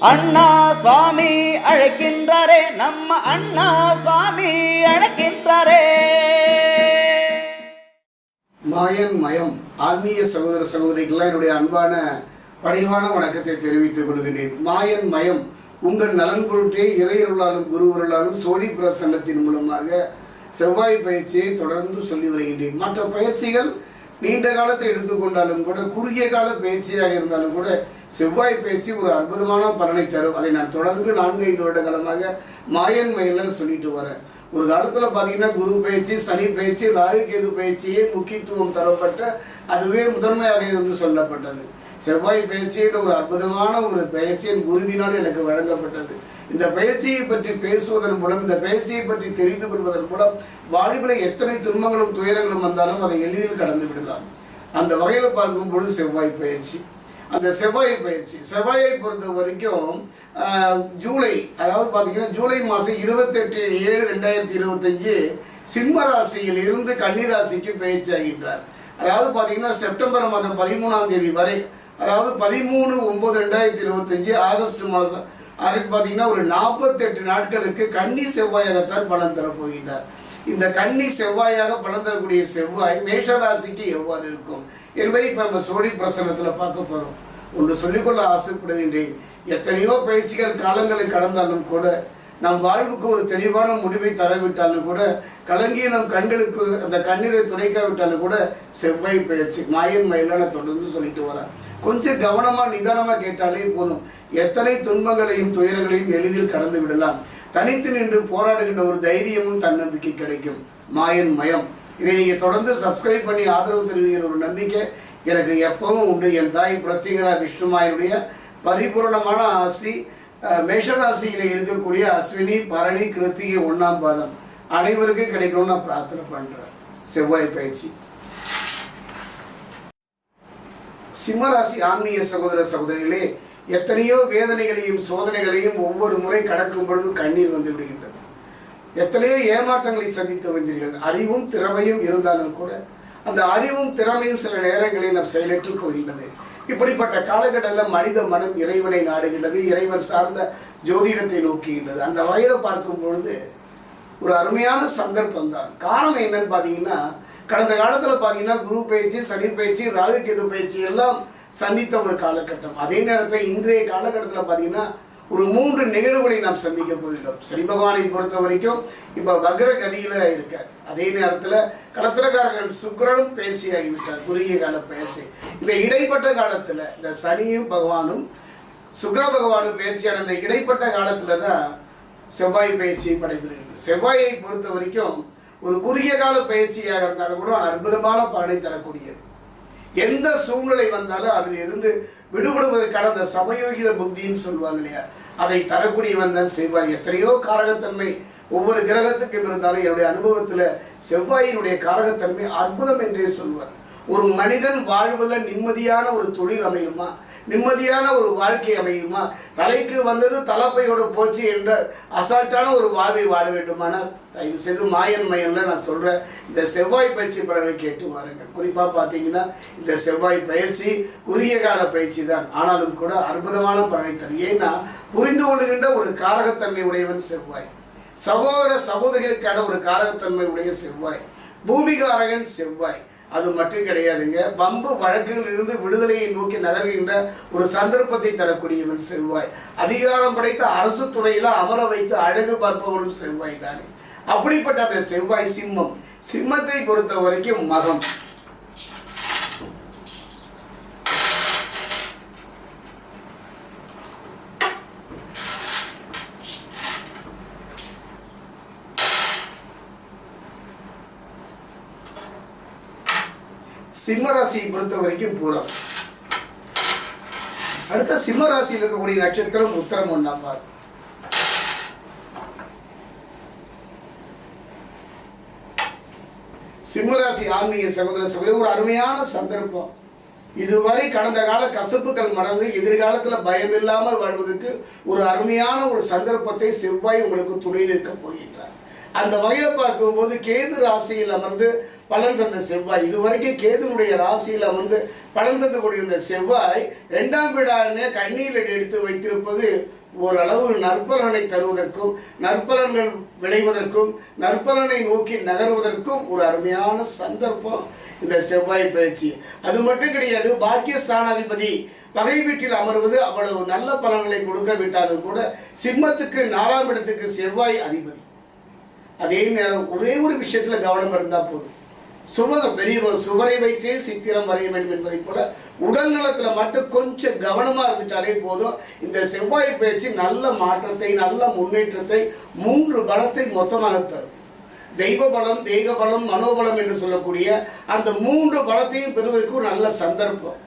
அண்ணா சுவாமி அழைக்கின்றாரே நம்ம அண்ணா சுவாமி அழைக்கின்றாரே. மாயன் மயம் ஆன்மீக சகோதர சகோதரிகள்லாம் என்னுடைய அன்பான பணிவான வணக்கத்தை தெரிவித்துக் கொள்கிறேன் மாயன் மயம் உங்கள் நலன் பொருட்டே இறையருளாலும் குருவருளாலும் சோழி பிரசன்னத்தின் மூலமாக செவ்வாய் பயிற்சியை தொடர்ந்து சொல்லி வருகின்றேன். மற்ற பயிற்சிகள் நீண்ட காலத்தை எடுத்துக்கொண்டாலும் கூட குறுகிய கால பயிற்சியாக இருந்தாலும் கூட செவ்வாய் பயிற்சி ஒரு அற்புதமான பலனை தரும். அதை நான் தொடர்ந்து நான்கு ஐந்து வருட காலமாக மாயன் மயிலன்னு சொல்லிட்டு வரேன். ஒரு காலத்தில் பார்த்தீங்கன்னா குரு பயிற்சி சனி பயிற்சி ராகு கேது பயிற்சியே முக்கியத்துவம் தரப்பட்ட அதுவே முதன்மையாக இருந்து சொல்லப்பட்டது. செவ்வாய் பயிற்சின்ற ஒரு அற்புதமான ஒரு பயிற்சியின் குருவினால் எனக்கு வழங்கப்பட்டது. இந்த பயிற்சியை பற்றி பேசுவதன் மூலம் இந்த பயிற்சியை பற்றி தெரிந்து கொள்வதன் மூலம் வாழ்வில் எத்தனை துன்பங்களும் துயரங்களும் வந்தாலும் அதை எளிதில் கடந்து விடலாம். அந்த வகையில் பார்க்கும் பொழுது செவ்வாய் பயிற்சி. அந்த செவ்வாய் பயிற்சி. செவ்வாயை பொறுத்த வரைக்கும் ஜூலை அதாவது பார்த்தீங்கன்னா ஜூலை மாதம் இருபத்தெட்டு ஏழு ரெண்டாயிரத்தி இருபத்தஞ்சு சிம்ம ராசியில் இருந்து கன்னிராசிக்கு பயிற்சி ஆகின்றார். அதாவது பார்த்தீங்கன்னா செப்டம்பர் மாதம் பதிமூணாம் தேதி வரை அதாவது பதிமூணு ஒம்பது ரெண்டாயிரத்தி இருபத்தஞ்சு ஆகஸ்ட் மாதம் அதுக்கு பார்த்தீங்கன்னா ஒரு நாற்பத்தெட்டு நாட்களுக்கு கன்னி செவ்வாயாகத்தான் பலன் தரப்போகின்றார் இந்த கன்னி செவ்வாயாக பலன் தரக்கூடிய செவ்வாய் மேஷராசிக்கு எவ்வாறு இருக்கும்? என்பதை இப்போ நம்ம சோழி பிரசனத்தில் பார்க்க போகிறோம் ஒன்று சொல்லிக்கொள்ள ஆசைப்படுகின்றேன். எத்தனையோ பயிற்சிகள் காலங்களை கடந்தாலும் கூட நம் வாழ்வுக்கு ஒரு தெளிவான முடிவை தரவிட்டாலும் கூட கலங்கிய நம் கண்களுக்கு அந்த கண்ணீரை துடைக்காவிட்டாலும் கூட செவ்வாய் பயிற்சி மாயன் மயிலான தொடர்ந்து சொல்லிட்டு வரேன் கொஞ்சம் கவனமாக நிதானமாக கேட்டாலே போதும். எத்தனை துன்பங்களையும் துயரங்களையும் எளிதில் கடந்து விடலாம். தனித்து நின்று போராடுகின்ற ஒரு தைரியமும் தன்னம்பிக்கை கிடைக்கும். மாயன் மயம். இதை நீங்கள் தொடர்ந்து சப்ஸ்கிரைப் பண்ணி ஆதரவு தெரிவிக்கிற ஒரு நம்பிக்கை எனக்கு எப்பவும் உண்டு. என் தாய் பிரத்யேகரா விஷ்ணுமாயனுடைய பரிபூர்ணமான ஆசி மேஷராசியில் இருக்கக்கூடிய அஸ்வினி பரணி கிருத்திகை ஒன்றாம் பாதம் அனைவருக்கும் கிடைக்கணும்னு நான் பிரார்த்தனை பண்ணுறேன் செவ்வாய் பயிற்சி. சிம்மராசி ஆன்மீக சகோதர சகோதரிகளே எத்தனையோ வேதனைகளையும் சோதனைகளையும் ஒவ்வொரு முறை கடக்கும் பொழுது கண்ணீர் வந்து விடுகின்றது. எத்தனையோ ஏமாற்றங்களை சந்தித்து வந்தீர்கள். அறிவும் திறமையும் இருந்தாலும் கூட அந்த அறிவும் திறமையும் சில நேரங்களில் நம் செயலற்று போகின்றது. இப்படிப்பட்ட காலகட்டத்தில் மனித மனம் இறைவனை நாடுகின்றது இறைவன் சார்ந்த ஜோதிடத்தை நோக்குகின்றது. அந்த வகையில் பார்க்கும் பொழுது ஒரு அருமையான சந்தர்ப்பம் தான். காரணம் என்னன்னு பார்த்தீங்கன்னா கடந்த காலத்தில் பார்த்தீங்கன்னா குரு பயிற்சி சனி பயிற்சி ராகு கேது பயிற்சி எல்லாம் சந்தித்த ஒரு காலகட்டம். அதே நேரத்தில் இன்றைய காலகட்டத்தில் பார்த்தீங்கன்னா ஒரு மூன்று நிகழ்வுகளை நாம் சந்திக்க போகிறோம் சனி பகவானை பொறுத்த வரைக்கும் இப்போ வக்ர கதியில் இருக்கார் அதே நேரத்தில் கடத்திரக்காரர்கள் சுக்கரனும் பயிற்சி ஆகிவிட்டார் குறுகிய கால பயிற்சி. இந்த இடைப்பட்ட காலத்தில் இந்த சனியும் பகவானும் சுக்கர பகவானும் பயிற்சியான இந்த இடைப்பட்ட காலத்தில் தான் செவ்வாய் பயிற்சி படைபெறுகிறது. செவ்வாயை பொறுத்த வரைக்கும் ஒரு குறுகிய கால பயிற்சியாக இருந்தாலும் கூட அற்புதமான பலனை தரக்கூடியது. எந்த சூழ்நிலை வந்தாலும் அதில் இருந்து விடுபடுவதற்கான அந்த சமயோகித புத்தின்னு சொல்லுவாங்க இல்லையா? அதை தரக்கூடியவன் தான் செவ்வாய். எத்தனையோ காரகத்தன்மை ஒவ்வொரு கிரகத்துக்கும் இருந்தாலும் என்னுடைய அனுபவத்தில் செவ்வாயினுடைய காரகத்தன்மை அற்புதம் என்றே சொல்வார் ஒரு மனிதன் வாழ்வதில் நிம்மதியான ஒரு தொழில் அமையுமா? நிம்மதியான ஒரு வாழ்க்கை அமையுமா? தலைக்கு வந்தது தலைப்பையோட போச்சு என்ற அசால்ட்டான ஒரு வாழ்வை வாழ வேண்டுமானால் தயவு செய்து மாயன் மயன்ல நான் சொல்கிறேன் இந்த செவ்வாய் பயிற்சி பலனை கேட்டு வாருங்கள். குறிப்பாக பார்த்தீங்கன்னா இந்த செவ்வாய் பயிற்சி குறுகிய கால பயிற்சி தான். ஆனாலும் கூட அற்புதமான பலனை தரும். ஏன்னா புரிந்து கொள்கின்ற ஒரு காரகத்தன்மை உடையவன் செவ்வாய். சகோதர சகோதரிகளுக்கான ஒரு காரகத்தன்மை உடைய செவ்வாய். பூமிகாரகன் செவ்வாய். அது மட்டும் கிடையாதுங்க. பம்பு வழக்குகளில் இருந்து விடுதலையை நோக்கி நகர்கின்ற ஒரு சந்தர்ப்பத்தை தரக்கூடியவன் செவ்வாய். அதிகாரம் படைத்த அரசு துறையில் அமர வைத்து அழகு பார்ப்பவனும் செவ்வாய் தானே அப்படிப்பட்ட அந்த செவ்வாய் சிம்மம். சிம்மத்தை பொறுத்த வரைக்கும் மகம். சிம்ம ராசியை பொறுத்த வரைக்கும் பூரம். அடுத்த சிம்ம ராசியில் இருக்கக்கூடிய நட்சத்திரம் உத்தரம் ஒன்றாம் சிம்மராசி ஆன்மீக சகோதர சகோதரி ஒரு அருமையான சந்தர்ப்பம். இதுவரை கடந்த கால கசப்புகள் மறந்து எதிர்காலத்தில் பயம் இல்லாமல் வாழ்வதற்கு ஒரு அருமையான ஒரு சந்தர்ப்பத்தை செவ்வாய் உங்களுக்கு துணை நிற்க போகின்றார். அந்த வகையில் பார்க்கும்போது கேது ராசியில் அமர்ந்து பலன் தந்த செவ்வாய். இதுவரைக்கும் கேதுனுடைய ராசியில் அமர்ந்து பலன் தந்து கொண்டிருந்த செவ்வாய் ரெண்டாம் வீடான கண்ணீர் எடுத்து வைத்திருப்பது ஓரளவு நற்பலனை தருவதற்கும் நற்பலன்கள் விளைவதற்கும் நற்பலனை நோக்கி நகர்வதற்கும் ஒரு அருமையான சந்தர்ப்பம் இந்த செவ்வாய் பயிற்சி அது மட்டும் கிடையாது பாக்கியஸ்தானாதிபதி பகை வீட்டில் அமர்வது அவ்வளவு நல்ல பலன்களை கொடுக்க விட்டாலும் கூட சிம்மத்துக்கு நாலாம் இடத்துக்கு செவ்வாய் அதிபதி. அதே நேரம் ஒரே ஒரு விஷயத்தில் கவனம் இருந்தால் போதும். சொல்லுவாங்க பெரியவர் சுவரை வைத்தே சித்திரம் வரைய வேண்டும் என்பதைப் போல உடல் நலத்தில் மட்டும் கொஞ்சம் கவனமாக இருந்துட்டாலே போதும். இந்த செவ்வாய் பயிற்சி நல்ல மாற்றத்தை நல்ல முன்னேற்றத்தை மூன்று பலத்தை மொத்தமாக தரும். தெய்வ பலம் தெய்வ பலம் மனோபலம் என்று சொல்லக்கூடிய அந்த மூன்று பலத்தையும் பெறுவதற்கு ஒரு நல்ல சந்தர்ப்பம்.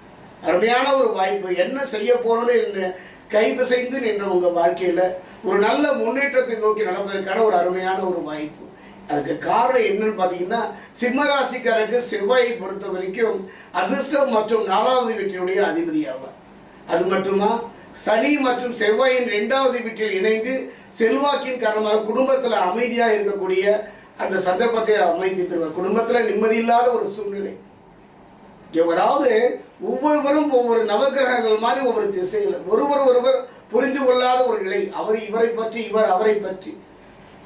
அருமையான ஒரு வாய்ப்பு. என்ன செய்ய போறோம்னு கைபிசைந்து நின்ற உங்கள் வாழ்க்கையில் ஒரு நல்ல முன்னேற்றத்தை நோக்கி நடப்பதற்கான ஒரு அருமையான ஒரு வாய்ப்பு. அதுக்கு காரணம் என்னன்னு பார்த்தீங்கன்னா சிம்மராசிக்காரருக்கு செவ்வாயை பொறுத்த வரைக்கும் அதிர்ஷ்டம் மற்றும் நாலாவது வீட்டினுடைய அதிபதி ஆவார். அது மட்டுமா? சனி மற்றும் செவ்வாயின் ரெண்டாவது வீட்டில் இணைந்து செல்வாக்கின் காரணமாக குடும்பத்தில் அமைதியாக இருக்கக்கூடிய அந்த சந்தர்ப்பத்தை அமைத்து தருவார். குடும்பத்தில் நிம்மதி இல்லாத ஒரு சூழ்நிலை. அதாவது ஒவ்வொருவரும் ஒவ்வொரு நவகிரகங்கள் மாதிரி ஒவ்வொரு திசையில் ஒருவர் ஒருவர் புரிந்து கொள்ளாத ஒரு நிலை. அவர் இவரை பற்றி இவர் அவரை பற்றி.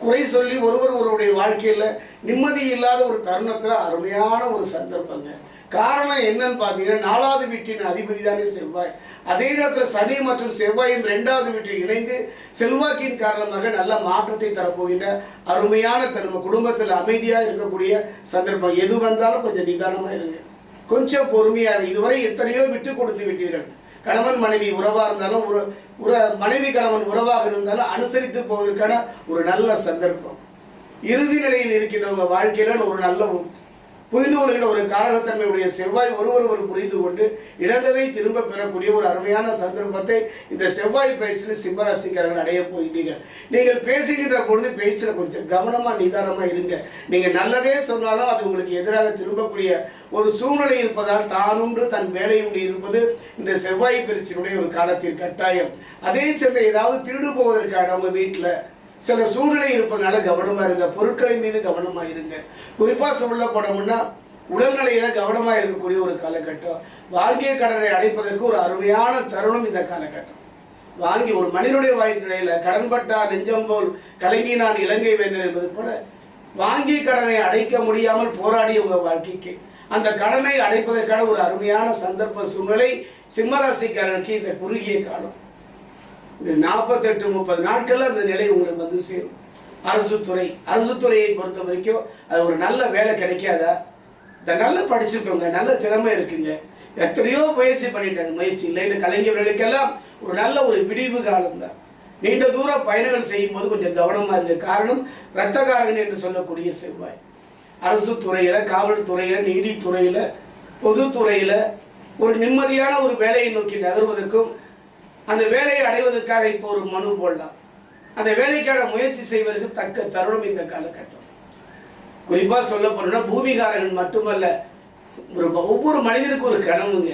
குறை சொல்லி ஒருவர் ஒருவருடைய வாழ்க்கையில் நிம்மதி இல்லாத ஒரு தருணத்தில் அருமையான ஒரு சந்தர்ப்பங்க. காரணம் என்னன்னு பார்த்தீங்கன்னா நாலாவது வீட்டின் அதிபதி தானே செவ்வாய். அதே நேரத்தில் சனி மற்றும் செவ்வாயின் ரெண்டாவது வீட்டில் இணைந்து செல்வாக்கின் காரணமாக நல்ல மாற்றத்தை தரப்போகின்ற அருமையான தருணம் குடும்பத்தில் அமைதியாக இருக்கக்கூடிய சந்தர்ப்பம். எது வந்தாலும் கொஞ்சம் நிதானமாக இருங்க. கொஞ்சம் பொறுமையாக இதுவரை எத்தனையோ விட்டு கொடுத்து விட்டீர்கள். கணவன் மனைவி உறவாக இருந்தாலும் ஒரு உற மனைவி கணவன் உறவாக இருந்தாலும் அனுசரித்து போவதற்கான ஒரு நல்ல சந்தர்ப்பம். இறுதி நிலையில் இருக்கின்றவங்க வாழ்க்கையில ஒரு நல்ல ஒரு புரிந்து கொள்கிற ஒரு காரணத்தன்மையுடைய செவ்வாய் ஒருவர் ஒரு புரிந்து கொண்டு இழந்ததை திரும்ப பெறக்கூடிய ஒரு அருமையான சந்தர்ப்பத்தை இந்த செவ்வாய் பயிற்சியில் சிம்மராசிக்காரர்கள் அடைய போயிட்டீங்க நீங்கள் பேசுகின்ற பொழுது பேச்சில் கொஞ்சம் கவனமாக நிதானமாக இருங்க. நீங்கள் நல்லதே சொன்னாலும் அது உங்களுக்கு எதிராக திரும்பக்கூடிய ஒரு சூழ்நிலை இருப்பதால் தானுண்டு தன் வேலையுண்டு இருப்பது இந்த செவ்வாய் பயிற்சியினுடைய ஒரு காலத்தில் கட்டாயம். அதே சேர்ந்த ஏதாவது திருடு போவதற்கான நம்ம வீட்டில் சில சூழ்நிலை இருப்பதனால கவனமாக இருங்க. பொருட்களின் மீது கவனமாக இருங்க. குறிப்பாக சொல்ல போனோம்னா உடல்நிலையில கவனமாக இருக்கக்கூடிய ஒரு காலகட்டம். வாங்கிய கடனை அடைப்பதற்கு ஒரு அருமையான தருணம் இந்த காலகட்டம். வாங்கி ஒரு மனிதனுடைய வாழ்க்கையில கடன்பட்டா நெஞ்சம் போல் கலங்கி நான் இலங்கை வேந்தர் என்பது போல வாங்கிய கடனை அடைக்க முடியாமல் போராடிய உங்கள் வாழ்க்கைக்கு அந்த கடனை அடைப்பதற்கான ஒரு அருமையான சந்தர்ப்ப சூழ்நிலை சிம்மராசிக்காரனுக்கு இந்த குறுகிய காலம். இந்த நாற்பத்தெட்டு முப்பது நாட்களில் அந்த நிலை உங்களுக்கு வந்து சேரும். அரசு துறை அரசு துறையை பொறுத்த வரைக்கும் அது ஒரு நல்ல வேலை கிடைக்காதா? இந்த நல்லா படிச்சிருக்கோங்க நல்ல திறமை இருக்குங்க. எத்தனையோ முயற்சி பண்ணிட்டாங்க முயற்சி இல்லைன்னு கலைஞர்களுக்கெல்லாம் ஒரு நல்ல ஒரு விடிவு காலம்தான். நீண்ட தூர பயணங்கள் செய்யும்போது கொஞ்சம் கவனமாக இருக்குது காரணம் ரத்தகாரன் என்று சொல்லக்கூடிய செவ்வாய். அரசு துறையில் காவல்துறையில் நீதித்துறையில் பொதுத்துறையில் ஒரு நிம்மதியான ஒரு வேலையை நோக்கி நகர்வதற்கும் அந்த வேலையை அடைவதற்காக இப்போ ஒரு மனு போடலாம். அந்த வேலைக்கான முயற்சி செய்வதற்கு தக்க தருணம் இந்த காலகட்டம். குறிப்பாக சொல்ல போனோம்னா பூமிகாரன் மட்டுமல்ல ஒரு ஒவ்வொரு மனிதனுக்கும் ஒரு கனவுங்க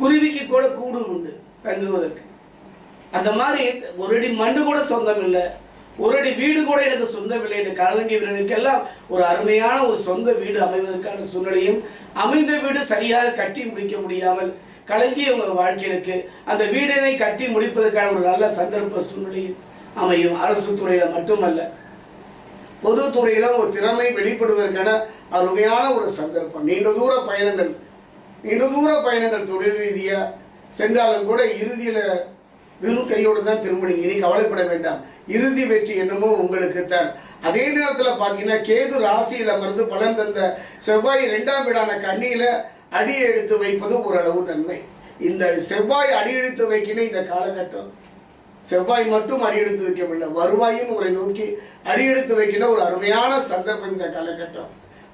குருவிக்கு கூட கூடு உண்டு தங்குவதற்கு. அந்த மாதிரி ஒரு அடி மண்ணு கூட சொந்தம் இல்லை ஒரு அடி வீடு கூட எனக்கு சொந்தம் இல்லை என்று வீரனுக்கெல்லாம் ஒரு அருமையான ஒரு சொந்த வீடு அமைவதற்கான சூழ்நிலையும் அமைந்த வீடு சரியாக கட்டி முடிக்க முடியாமல் கலங்கிய உங்கள் வாழ்க்கையிலுக்கு அந்த வீடினை கட்டி முடிப்பதற்கான ஒரு நல்ல சந்தர்ப்ப சூழ்நிலையில் அமையும். அரசு துறையில் மட்டுமல்ல பொது ஒரு திறமை வெளிப்படுவதற்கான அருமையான ஒரு சந்தர்ப்பம். நீண்ட தூர பயணங்கள் நீண்ட தூர பயணங்கள் தொழில் ரீதியாக சென்றாலும் கூட இறுதியில் வெறும் கையோடு தான் திரும்பினீங்க இனி கவலைப்பட வேண்டாம். இறுதி வெற்றி என்னமோ உங்களுக்கு தான் அதே நேரத்தில் பார்த்தீங்கன்னா கேது ராசியில் அமர்ந்து பலன் தந்த செவ்வாய் ரெண்டாம் வீடான கண்ணியில் அடி எடுத்து வைப்பது ஓரளவு நன்மை. இந்த செவ்வாய் அடி எடுத்து வைக்கின இந்த காலகட்டம் செவ்வாய் மட்டும் அடியெடுத்து வைக்கவில்லை வருவாயும் உங்களை நோக்கி அடியெடுத்து வைக்கிற ஒரு அருமையான சந்தர்ப்பம் இந்த காலகட்டம்.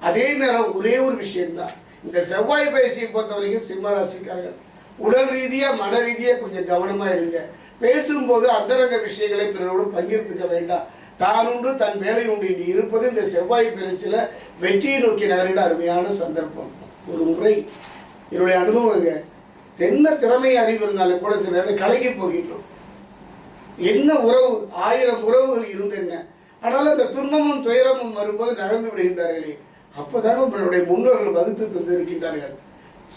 அதே நேரம் ஒரே ஒரு விஷயம்தான். இந்த செவ்வாய் பயிற்சியை பொறுத்த வரைக்கும் சிம்ம ராசிக்காரர்கள் உடல் ரீதியாக மன ரீதியாக கொஞ்சம் கவனமாக இருங்க. பேசும்போது அந்தரங்க விஷயங்களை பிறரோடு பகிர்ந்துக்க வேண்டாம். தான் உண்டு தன் வேலை உண்டு இருப்பது இந்த செவ்வாய் பயிற்சியில் வெற்றியை நோக்கி நகரிட அருமையான சந்தர்ப்பம். ஒரு முறை என்னுடைய அனுபவங்க என்ன திறமை அறிவு இருந்தாலும் கூட சில நேரம் கலகி போகின்றோம். என்ன உறவு? ஆயிரம் உறவுகள் இருந்து என்ன ஆனால் அந்த துன்பமும் துயரமும் வரும்போது நகர்ந்து விடுகின்றார்களே. அப்போதாங்க நம்மளுடைய முன்னோர்கள் வகுத்து தந்திருக்கின்றார்கள்.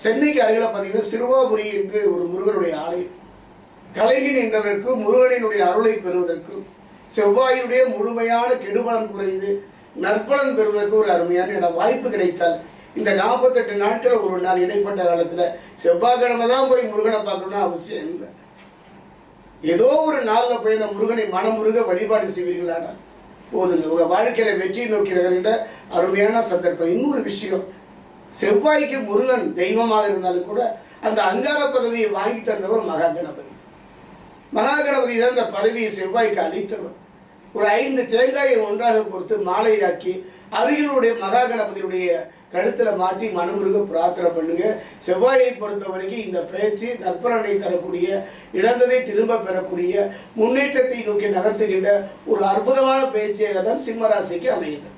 சென்னைக்கு அருகில் பார்த்தீங்கன்னா சிறுவாபுரி என்று ஒரு முருகனுடைய ஆலயம். கலைஞன் என்றவருக்கு முருகனினுடைய அருளை பெறுவதற்கும் செவ்வாயினுடைய முழுமையான கெடுபலன் குறைந்து நற்பலன் பெறுவதற்கு ஒரு அருமையான இடம். வாய்ப்பு கிடைத்தால் இந்த நாற்பத்தெட்டு நாட்கள் ஒரு நாள் இடைப்பட்ட காலத்தில் செவ்வாய்க்கிழமை தான் போய் முருகனை பார்க்கணும்னு அவசியம் இல்லை. ஏதோ ஒரு நாளில் போய் இந்த முருகனை மனமுருக வழிபாடு செய்வீர்களானா போதுங்க. உங்கள் வாழ்க்கையில் வெற்றி நோக்கி அருமையான சந்தர்ப்பம். இன்னொரு விஷயம் செவ்வாய்க்கு முருகன் தெய்வமாக இருந்தாலும் கூட அந்த அங்கார பதவியை வாங்கி தந்தவர் மகா கணபதி மகா கணபதி தான் அந்த பதவியை செவ்வாய்க்கு அளித்தவர். ஒரு ஐந்து தேங்காயை ஒன்றாக பொறுத்து மாலையாக்கி அருகிலுடைய மகா கணபதியுடைய கழுத்தில் மாட்டி மனமுருக பிரார்த்தனை பண்ணுங்க. செவ்வாயை பொறுத்த வரைக்கும் இந்த பேச்சு நற்பலனை தரக்கூடிய இழந்ததை திரும்ப பெறக்கூடிய முன்னேற்றத்தை நோக்கி நகர்த்துகின்ற ஒரு அற்புதமான பயிற்சியாக தான் சிம்மராசிக்கு அமைகின்றது.